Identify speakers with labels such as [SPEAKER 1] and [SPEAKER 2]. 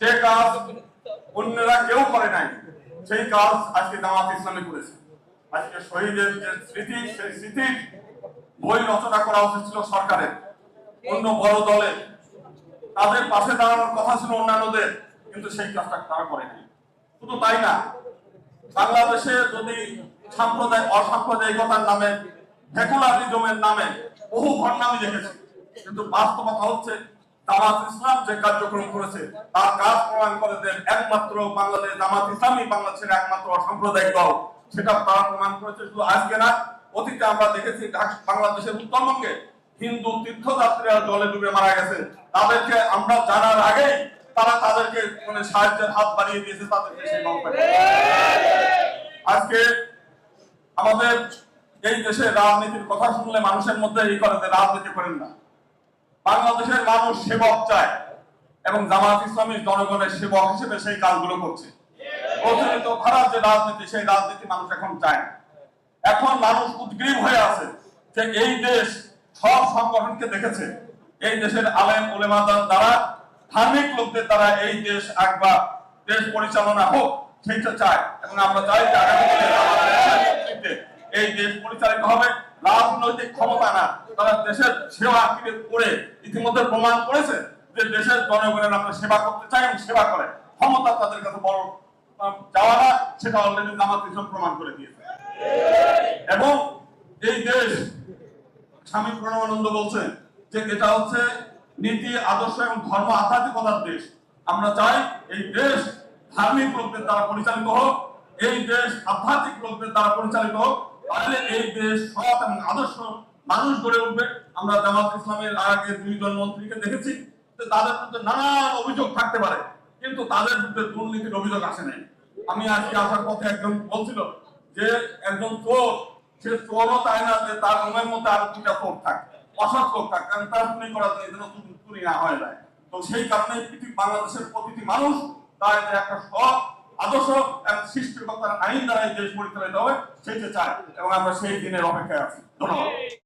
[SPEAKER 1] যে কাজ অন্যরা কেউ করে নাই, সেই কাজ আজকে জামাত ইসলামী করেছে। আজকে শহীদের যে স্মৃতি, সেই স্মৃতির বই রচনা করা উচিত ছিল সরকারের। অন্য বড় দলে তাদের পাশে দাঁড়ানোর কথা ছিল অন্যান্যদের, কিন্তু সেই কাজটা তারা করেনি শুধু তাই না, বাংলাদেশে যদি সাম্প্রদায়িক অসাম্প্রদায়িকতার নামে, সেকুলারিজমের নামে বহু ঘটনামি দেখেছি। কিন্তু বাস্তবতা হচ্ছে জামাত ইসলাম যে কার্যক্রম করেছে, তার কাজ প্রমাণ করে যে একমাত্র বাংলাদেশ জামাত বাংলাদেশের একমাত্র দল। সেটা তারা প্রমাণ করেছে, শুধু আজকে না, অতীতে আমরা দেখেছি বাংলাদেশের উত্তরবঙ্গে হিন্দু তীর্থযাত্রীরা জলে ডুবে মারা তাদেরকে আমরা জানার আগেই তারা তাদেরকে মানে সাহায্যের হাত বাড়িয়ে দিয়েছে তাদেরকে সেই আজকে আমাদের এই দেশের রাজনীতির কথা শুনলে মানুষের মধ্যে এই করে রাজনীতি করেন না। বাংলাদেশের মানুষ সেবক চায় এবং জামাত ইসলামী জনগণের সেবক হিসেবে সেই কাজগুলো করছে। প্রচলিত খারাপ যে রাজনীতি, সেই রাজনীতি মানুষ এখন চায় না। এখন মানুষ উদ্গ্রীব হয়ে আছে যে এই দেশ সব সংগঠনকে দেখেছে। এই দেশের আলেম ওলেমাদার দ্বারা ধার্মিক লোকদের দ্বারা এই দেশ একবার দেশ পরিচালনা হোক, সেইটা চায় এবং আমরা চাই যে আগামী এই দেশ পরিচালিত হবে। রাজনৈতিক ক্ষমতা না। তারা দেশের সেবা করে ইতিমধ্যে প্রমাণ করেছে যে দেশের জনগণের আমরা সেবা করতে চাই এবং সেবা করে। ক্ষমতা তাদের কাছে বড় যাওয়া না, সেটা অলরেডি জামাত প্রমাণ করে দিয়েছে। এবং এই দেশ, স্বামী প্রণবানন্দ যে এটা হচ্ছে নীতি, আদর্শ এবং ধর্ম আধ্যাত্মিকতার দেশ। আমরা চাই এই দেশ ধার্মিক লোকদের দ্বারা পরিচালিত হোক, এই দেশ আধ্যাত্মিক লোকদের দ্বারা পরিচালিত হোক। তাহলে এই দেশ, সৎ এবং আদর্শ মানুষ গড়ে উঠবে। আমরা জামাত ইসলামের আগে দুইজন মন্ত্রীকে দেখেছি তাদের মধ্যে নানান অভিযোগ থাকতে পারে, কিন্তু তাদের বিরুদ্ধে দুর্নীতির অভিযোগ আসে নাই। আমি আজকে আসার পথে একজন বলছিল যে, একজন চোর, সে চোরও চায় না যে তার রুমের মধ্যে আরও দুটা চোর থাকে, অসৎ লোক থাকে, কারণ তার চুরি করা যায় যেন চুরি- চুরি না হয়ে যায়। তো সেই কারণে বাংলাদেশের প্রতিটি মানুষ তার একটা সৎ আদর্শ এবং সৃষ্টিকর্তার আইন দ্বারা এই দেশ পরিচালিত হবে সেইটা চায় এবং আমরা সেই দিনের অপেক্ষায় আছি। ধন্যবাদ।